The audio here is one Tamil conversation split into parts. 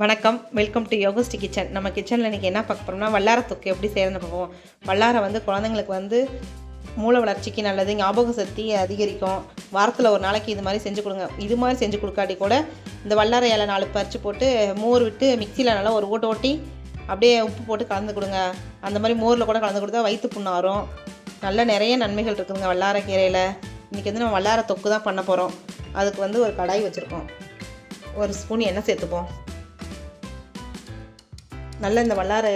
வணக்கம். வெல்கம் டு யோகஸ்டி கிச்சன் நம்ம கிச்சனில் இன்றைக்கி என்ன பார்க்க போகிறோம்னா வல்லார தொக்கு எப்படி செய்யறதுன்னு பார்ப்போம் வல்லாரை வந்து குழந்தைங்களுக்கு வந்து மூளை வளர்ச்சிக்கு நல்லது ஞாபக சக்தி அதிகரிக்கும். வாரத்தில் ஒரு நாளைக்கு இது மாதிரி செஞ்சு கொடுங்க. இது மாதிரி செஞ்சு கொடுக்காட்டி கூட இந்த வல்லாரை இலை நாலு பறித்து போட்டு மோர் விட்டு மிக்சியில் நல்லா ஒரு ஓட்டு ஓட்டி அப்படியே உப்பு போட்டு கலந்து கொடுங்க. அந்த மாதிரி மோரில் கூட கலந்து கொடுத்தா வயிற்று புண்ணாரும் நல்ல நிறைய நன்மைகள் இருக்குதுங்க வல்லார கீரையில். இன்றைக்கி வந்து நம்ம வல்லார தொக்கு தான் பண்ண போகிறோம் அதுக்கு வந்து ஒரு கடாய் வச்சுருக்கோம். ஒரு ஸ்பூன் எண்ணெய் சேர்த்துப்போம். நல்லா இந்த வல்லார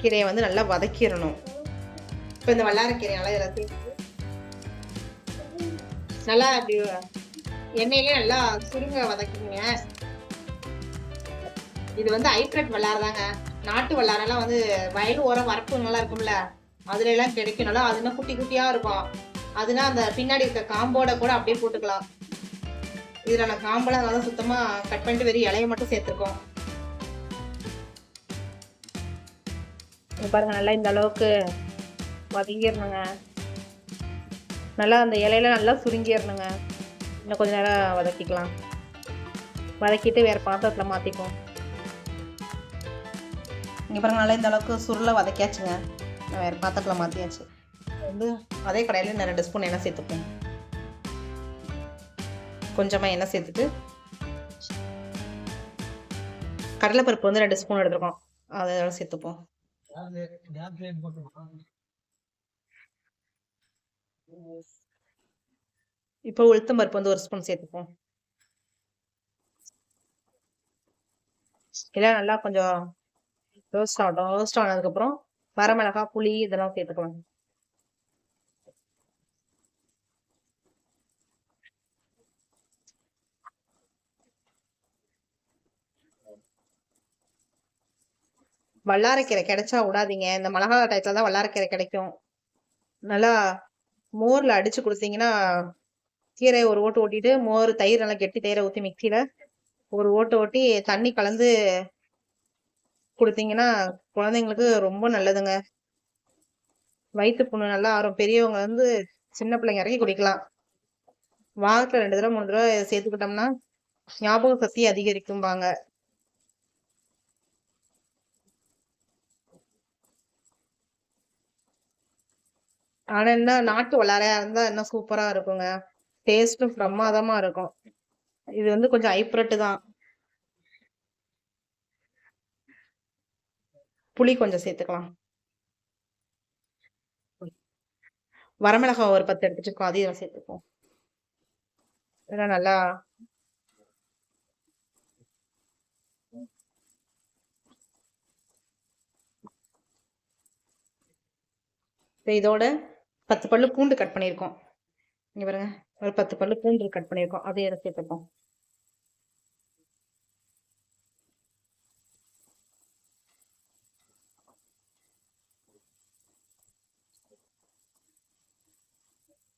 கீரையை வந்து நல்லா வதக்கிடணும். இப்போ இந்த வல்லார கீரையை நல்லா இதில் நல்லா அப்படி எண்ணெயிலே நல்லா சுருங்க வதக்கிங்க. இது வந்து ஹைப்ரட் வல்லார தாங்க. நாட்டு வல்லாரெல்லாம் வந்து வயல் ஓரம் வரப்பு நல்லா இருக்கும்ல. அதுல எல்லாம் கிடைக்கும் நல்லா அதுனா குட்டி குட்டியா இருக்கும். அதுனா அந்த பின்னாடி இருக்க காம்போட கூட அப்படியே போட்டுக்கலாம். இதுல நான் காம்பெல்லாம் நல்லா சுத்தமா கட் பண்ணிட்டு வெறும் இலையை மட்டும் சேர்த்துருக்கோம். இப்போ பாருங்க நல்லா இந்த அளவுக்கு வதங்கிடணுங்க. நல்லா அந்த இலையில நல்லா சுருங்கிடணுங்க. இன்னும் கொஞ்சம் நேரம் வதக்கிக்கலாம். வதக்கிட்டு வேறு பாத்திரத்தில் மாற்றிப்போம் இங்கே பாருங்க நல்லா இந்த அளவுக்கு சுருளை வதக்கியாச்சுங்க. நான் வேறு பாத்திரத்தில் மாற்றியாச்சு வந்து அதே கடையில் நான் ரெண்டு ஸ்பூன் எண்ணெய் சேர்த்துப்போம் கொஞ்சமாக எண்ணெய் சேர்த்துட்டு கடலைப்பருப்பு வந்து ரெண்டு ஸ்பூன் எடுத்துருக்கோம். அதை சேர்த்துப்போம். இப்போ உளுத்தம் பருப்பு வந்து ஒரு ஸ்பூன் சேர்த்துப்போம். இதெல்லாம் நல்லா கொஞ்சம் ரோஸ்ட் ஆகட்டும். ரோஸ்ட் ஆனதுக்கப்புறம் வரமிளகாய் புளி இதெல்லாம் சேர்த்துக்கலாம். வல்லாரக்கீரை கிடைச்சா விடாதீங்க. இந்த மிளகா டயத்துல தான் வல்லாரக்கீரை கிடைக்கும். நல்லா மோர்ல அடிச்சு கொடுத்தீங்கன்னா கீரை ஒரு ஓட்டு ஓட்டிட்டு மோர் தயிர் நல்லா கெட்டி தயிரை ஊற்றி மிக்சியில ஒரு ஓட்டு ஓட்டி தண்ணி கலந்து கொடுத்தீங்கன்னா குழந்தைங்களுக்கு ரொம்ப நல்லதுங்க. வயிற்று புண்ணு நல்லா ஆறும். பெரியவங்க வந்து சின்ன பிள்ளைங்க இறக்கி குடிக்கலாம். வாரத்தில் ரெண்டு தடவை மூணு தடவை சேர்த்துக்கிட்டோம்னா ஞாபக சக்தி அதிகரிக்கும்பாங்க. ஆனா என்ன நாட்டு வளரையா இருந்தா இன்னும் சூப்பரா இருக்குங்க. டேஸ்ட்டும் பிரமாதமா இருக்கும். இது வந்து கொஞ்சம் ஐப்ரட்டு தான். புளி கொஞ்சம் சேர்த்துக்கலாம். வரமிளகாய் ஒரு பத்து எடுத்துட்டு இருக்கோம் அதையும் சேர்த்துப்போம். இதெல்லாம் நல்லா இதோட பத்து பல்லு பூண்டு கட் பண்ணியிருக்கோம். இங்கே பாருங்க ஒரு பத்து பல்லு பூண்டு கட் பண்ணியிருக்கோம். அதே இதை சேர்த்துப்போம்.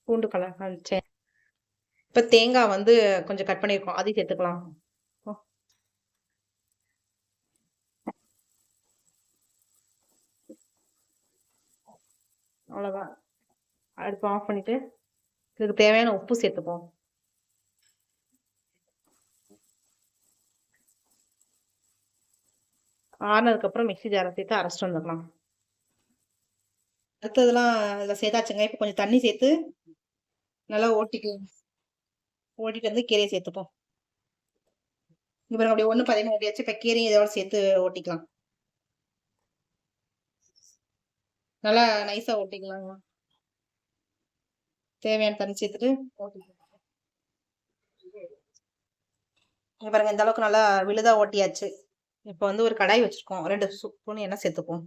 பூண்டு கலர் சரி இப்போ தேங்காய் வந்து கொஞ்சம் கட் பண்ணியிருக்கோம். அதையும் சேர்த்துக்கலாம். அவ்வளோதான் அடுப்பு ஆஃப் பண்ணிட்டு இதுக்கு தேவையான உப்பு சேர்த்துப்போம். ஆறுனதுக்கப்புறம் மிக்சி ஜாரை சேர்த்து அரைச்சிட்டு வந்துக்கலாம் அடுத்ததெல்லாம் இதில் சேர்த்தாச்சுங்க. இப்போ கொஞ்சம் தண்ணி சேர்த்து நல்லா ஓட்டிக்கலாம் ஓட்டிட்டு வந்து கீரையை சேர்த்துப்போம். இப்போ அப்படியே ஒன்று பதிமூணு ஓட்டியாச்சு இப்போ கீரையும் இதோட சேர்த்து ஓட்டிக்கலாம். நல்லா நைஸாக ஓட்டிக்கலாங்க. தேவையான தண்ணி சேர்த்துட்டு ஓட்டிக்கலாம் பாருங்க இந்த அளவுக்கு நல்லா விழுதா ஓட்டியாச்சு. இப்போ வந்து ஒரு கடாய் வச்சிருக்கோம். ரெண்டு ஸ்பூன் எண்ணெய் சேர்த்துப்போம்.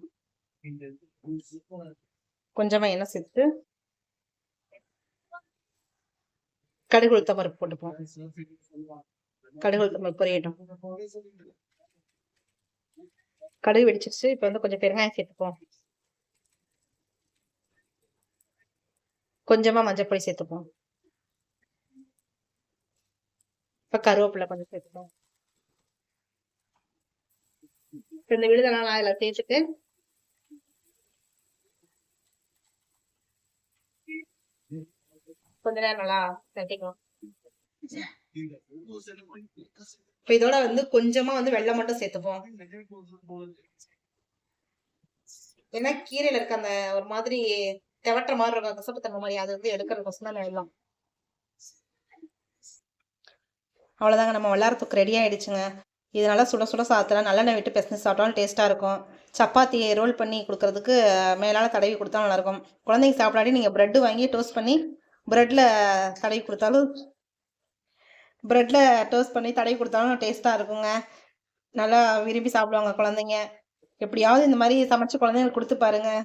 கொஞ்சமா எண்ணெய் சேர்த்து கடுகு உளுத்த பருப்பு போட்டுப்போம். கடுகு உளுத்த பருப்பு பொரியட்டும். கடுகு வெடிச்சிருச்சு. இப்போ வந்து கொஞ்சம் பெருங்காயம் சேர்த்துப்போம். கொஞ்சமா மஞ்சப்பொடி சேர்த்துப்போம். இப்போ கருவேப்பிலை கொஞ்சம் சேர்த்துப்போம். இந்த விழுதெல்லாம் நான் அதில் சேர்த்துட்டு கொஞ்ச நேரம் நல்லா தட்டிக்கலாம் இப்போ இதோட வந்து கொஞ்சமா வந்து வெள்ளம் மட்டும் சேர்த்துப்போம். ஏன்னா கீரையில இருக்க அந்த ஒரு மாதிரி தெவட்டுற மாதிரி இருக்கும். கசப்புத்தன்மை மாதிரி அது வந்து எடுக்கிற தான் எல்லாம். அவ்வளோதாங்க நம்ம வல்லாரத்துக்கு ரெடி ஆயிடுச்சுங்க. இதனால சுட சுட சாத்தலாம் நல்லெண்ணெய் விட்டு பிசைஞ்சு சாப்பிட்டாலும் டேஸ்ட்டாக இருக்கும். சப்பாத்தி ரோல் பண்ணி கொடுக்கறதுக்கு மேலால் தடவி கொடுத்தா நல்லாயிருக்கும். குழந்தைங்க சாப்பிடாடி நீங்கள் ப்ரெட்டு வாங்கி டோஸ்ட் பண்ணி ப்ரெட்டில் தடவி கொடுத்தாலும் ப்ரெட்டில் டோஸ்ட் பண்ணி தடவி கொடுத்தாலும் டேஸ்ட்டாக இருக்குங்க. நல்லா விரும்பி சாப்பிடுவாங்க குழந்தைங்க. எப்படியாவது இந்த மாதிரி சமைச்சு குழந்தைங்களுக்கு கொடுத்து பாருங்கள்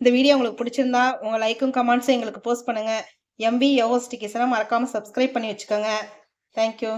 இந்த வீடியோ உங்களுக்கு பிடிச்சிருந்தா உங்கள் லைக்கும் கமெண்ட்ஸும் எங்களுக்கு போஸ்ட் பண்ணுங்கள் எம்பி யோகஸ்டிகேஷனை மறக்காமல் சப்ஸ்கிரைப் பண்ணி வச்சுக்கோங்க. தேங்க்யூ